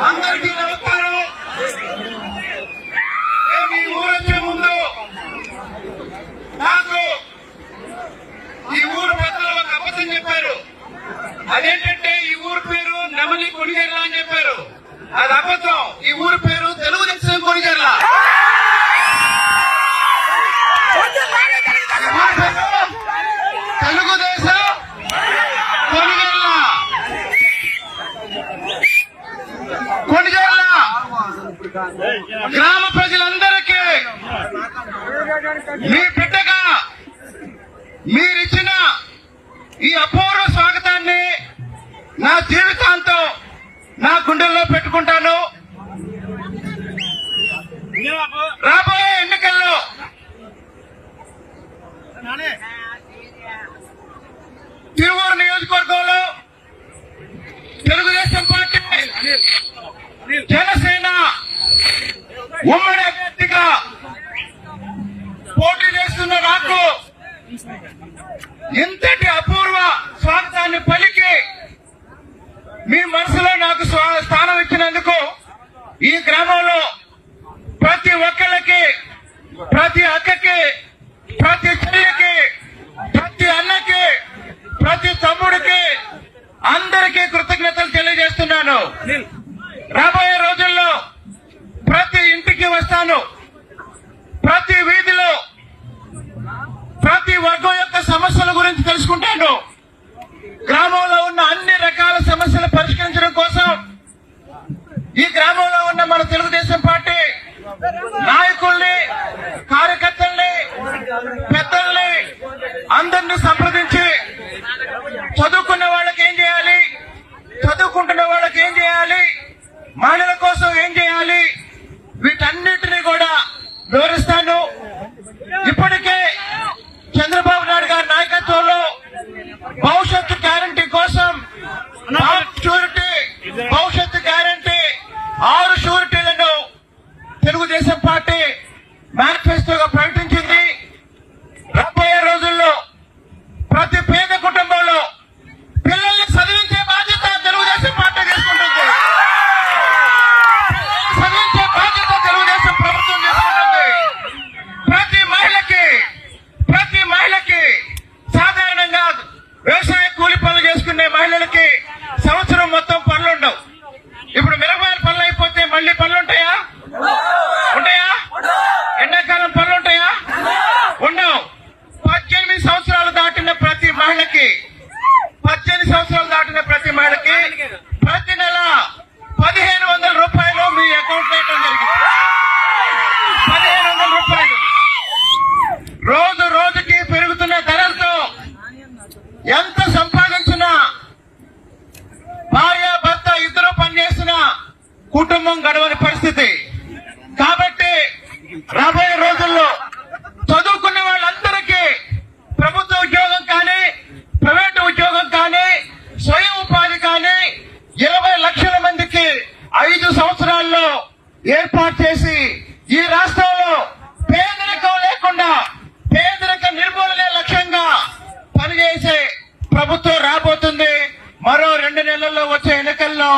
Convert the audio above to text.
అందరికీ నమస్కారం మీ ఊరొచ్చే ముందు నాకు ఈ ఊరు పెద్దలు ఒక అబద్ధం చెప్పారు. అదేంటంటే ఈ ఊరు పేరు నెమలి కొనిగెర్ల అని చెప్పారు. అది అబద్ధం. ఈ ఊరు పేరు తెలుగుదేశం కొనిగెర్ల. గ్రామ ప్రజలందరికీ మీ బిడ్డగా మీరిచ్చిన ఈ అపూర్వ స్వాగతాన్ని నా జీవితాంతం నా గుండెల్లో పెట్టుకుంటాను. రాబోయే ఎన్నికల్లో తిరువూరు నియోజకవర్గంలో తెలుగుదేశం పార్టీ జనసేన ఉమ్మడి అభ్యర్థిగా పోటీ చేస్తున్న నాకు ఇంతటి అపూర్వ స్వాగతాన్ని పలికి మీ మనసులో నాకు స్థానం ఇచ్చినందుకు ఈ గ్రామంలో ప్రతి ఒక్కళ్ళకి ప్రతి అక్కకి ప్రతి చెల్లికి ప్రతి అన్నకి ప్రతి తమ్ముడికి అందరికీ కృతజ్ఞతలు తెలియజేస్తున్నాను. రాబోయే రోజు చేస్తాను. ప్రతి వీధిలో ప్రతి వర్గం యొక్క సమస్యల గురించి తెలుసుకుంటాను. గ్రామంలో ఉన్న అన్ని రకాల సమస్యలు పరిష్కరించడం కోసం ఈ గ్రామంలో ఉన్న మన తెలుగుదేశం పార్టీ నాయకుల్ని కార్యకర్తల్ని పెద్దల్ని అందరినీ సంప్రదించి చదువుకున్న వాళ్ళకి ఏం చేయాలి? చదువుకుంటున్న వాళ్ళకి ఏం చేయాలి? మహిళల வேறு లేవని పరిస్థితి. కాబట్టి రాబోయే రోజుల్లో చదువుకున్న వాళ్ళందరికీ ప్రభుత్వ ఉద్యోగం కానీ ప్రైవేట్ ఉద్యోగం కానీ స్వయం ఉపాధి కానీ ఇరవై లక్షల మందికి ఐదు సంవత్సరాల్లో ఏర్పాటు చేసి ఈ రాష్ట్రంలో పేదరికం లేకుండా పేదరిక నిర్మూలనే లక్ష్యంగా పనిచేసే ప్రభుత్వం రాబోతుంది. మరో రెండు నెలల్లో వచ్చే ఎన్నికల్లో